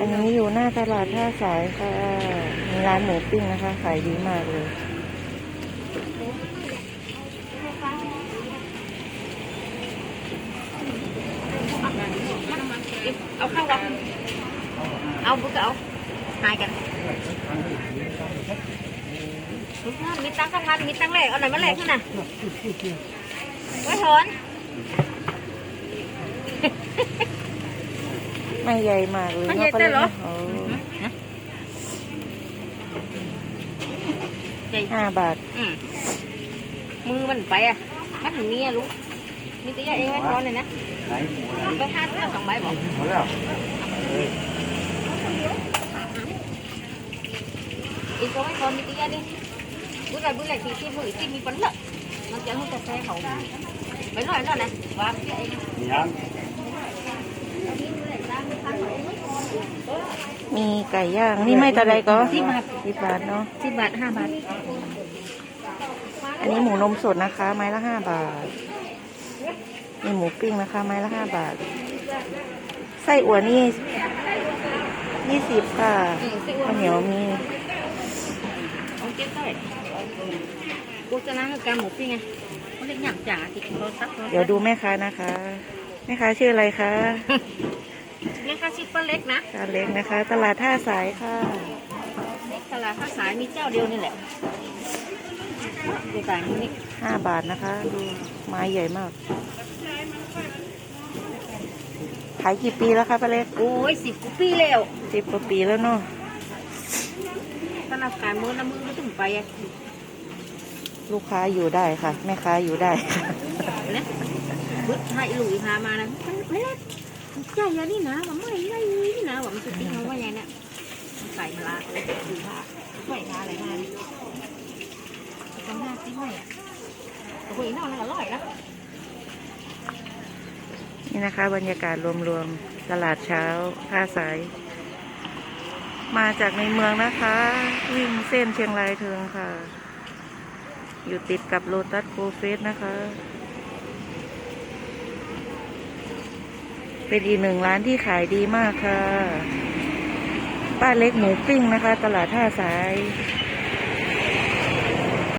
อันนี้อยู่หน้าตลาดท่าสายค่ะมีร้านหมูปิ้งนะคะ ขายดีมากเลย เอาเข้าวัดเอาบุกเอาหายกันมีตังค์ก็พันมีตังค์แหลกเอาไหนมาแหลกขึ้นน่ะไว้ถอน ไม่ใหญ่มากเลยมันใหญ่ก็แต่เหรอ โอ้ใหญ่ห้าบาท อืมมือมันไปอะ มันถึงนี้อะลูกมีตัวใหญ่เองไว้ถอนเลยนะไปห้าตัวสองใบบอกหมดแล้วอีกตัวไว้ถอนมีตัวใหญ่ดิบุญใหญ่บุญใหญ่ที่ที่มือที่มีปัญหามันจะให้แต่แซ่เขาไปหน่อยหน่อยนะวางเองยัง มีไก่ย่าง นี่ไม่ตะไดก็สิบบาท สิบบาทเนาะ สิบบาทห้าบาท อันนี้หมูนมสดนะคะ ไม้ละห้าบาทมีหมูปิ้งนะคะ ไม้ละห้าบาท ไส้อั่วนี่ยี่สิบค่ะข้าวเหนียวมีเอาเก็บได้กูจะล้างกับการหมูปิ้งไงเขาเรียกหยำจ่าติดโทรศัพท์เดี๋ยวดูแม่ค้านะคะ แม่ค้าชื่ออะไรคะ เรียกค่าชิปเปอร์เล็กนะจานเล็กนะคะ ตลาดท่าสายค่ะเล็กตลาดข้าวสายมีเจ้าเดียวนี่แหละดูต่างนี่ห้าบาทนะคะ ดูไม้ใหญ่มาก ขายกี่ปีแล้วคะป้าเล็ก โอ้ยสิบกว่าปีแล้วสิบกว่าปีแล้วเนาะตลาดขายมือน้ำมือไม่ถึงไปอะลูกค้าอยู่ได้ค่ะ แม่ค้าอยู่ได้ค่ะเนี่ยบึ้ดให้หลุยพามานะมันเล็ก ใหญ่ยานี่นะว่าไม่ใหญ่นี่นะว่ามันจะติ้งเขาว่าไงเนี่ยใส่มาลาดูผ้าไหวมาอะไรมาเนี่ยทำหน้าซิไหมอะโอ้ยนอกนั่นอร่อยนะนี่นะคะ บรรยากาศรวมๆตลาดเช้าท่าสาย มาจากในเมืองนะคะ วิ่งเส้นเชียงรายเทิงค่ะ อยู่ติดกับโลตัสโคเฟสนะคะ เป็นอีกหนึ่งร้านที่ขายดีมากค่ะ ป้าเล็กหมูปิ้งนะคะ ตลาดท่าสาย